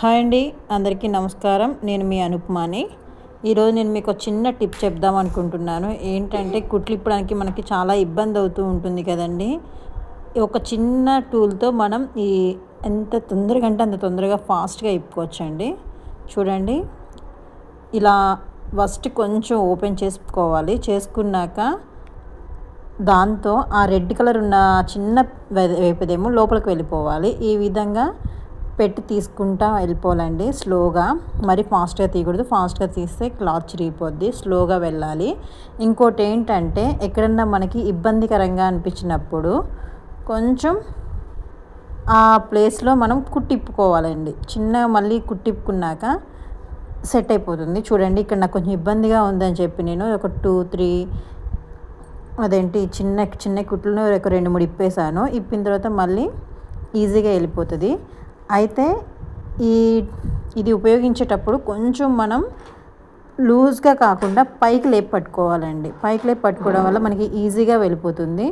Hi అండి అందరికీ నమస్కారం. నేను మీ అనుపమాని. ఈరోజు నేను మీకు ఒక చిన్న టిప్ చెప్దాం అనుకుంటున్నాను. ఏంటంటే కుట్లు ఇప్పడానికి మనకి చాలా ఇబ్బంది అవుతూ ఉంటుంది కదండి. ఒక చిన్న టూల్తో మనం ఈ ఎంత తొందరగా అంటే అంత తొందరగా ఫాస్ట్గా ఇప్పుకోవచ్చండి. చూడండి. ఇలా ఫస్ట్ కొంచెం ఓపెన్ చేసుకోవాలి. చేసుకున్నాక దాంతో ఆ రెడ్ కలర్ ఉన్న చిన్న వేపదేమో లోపలికి వెళ్ళిపోవాలి. ఈ విధంగా పెట్టి తీసుకుంటా వెళ్ళిపోవాలండి. స్లోగా మరి ఫాస్ట్గా తీయకూడదు. ఫాస్ట్గా తీస్తే క్లాత్ చిరిగిపోద్ది. స్లోగా వెళ్ళాలి. ఇంకోటి ఏంటంటే ఎక్కడన్నా మనకి ఇబ్బందికరంగా అనిపించినప్పుడు కొంచెం ఆ ప్లేస్లో మనం కుట్టిప్పుకోవాలండి. చిన్న మళ్ళీ కుట్టిప్పుకున్నాక సెట్ అయిపోతుంది. చూడండి ఇక్కడ నాకు కొంచెం ఇబ్బందిగా ఉందని చెప్పి నేను ఒక టూ త్రీ అదేంటి చిన్న చిన్న కుట్లను ఒక రెండు మూడు ఇప్పేసాను ఇప్పిన తర్వాత మళ్ళీ ఈజీగా వెళ్ళిపోతుంది. అయితే ఈ ఇది ఉపయోగించేటప్పుడు కొంచెం మనం లూజ్గా కాకుండా పైకి లేపి పట్టుకోవాలండి. పైకి లేపి పట్టుకోవడం వల్ల మనకి ఈజీగా వెళ్ళిపోతుంది.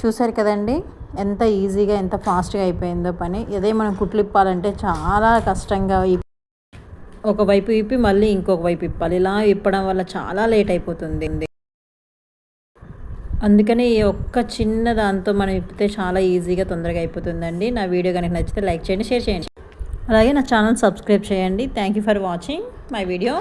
చూసారు కదండి? ఎంత ఈజీగా ఎంత ఫాస్ట్గా అయిపోయిందో పని. అదే మనం కుట్లిప్పాలంటే చాలా కష్టంగా ఒకవైపు ఇప్పి మళ్ళీ ఇంకొక వైపు ఇప్పాలి. ఇలా ఇప్పడం వల్ల చాలా లేట్ అయిపోతుంది. అందుకని ఈ ఒక్క చిన్న దాంతో మనం ఇప్పితే చాలా ఈజీగా తొందరగా అయిపోతుందండి. నా వీడియో కనుక నచ్చితే లైక్ చేయండి షేర్ చేయండి. అలాగే నా ఛానల్ సబ్స్క్రైబ్ చేయండి. Thank you for watching my video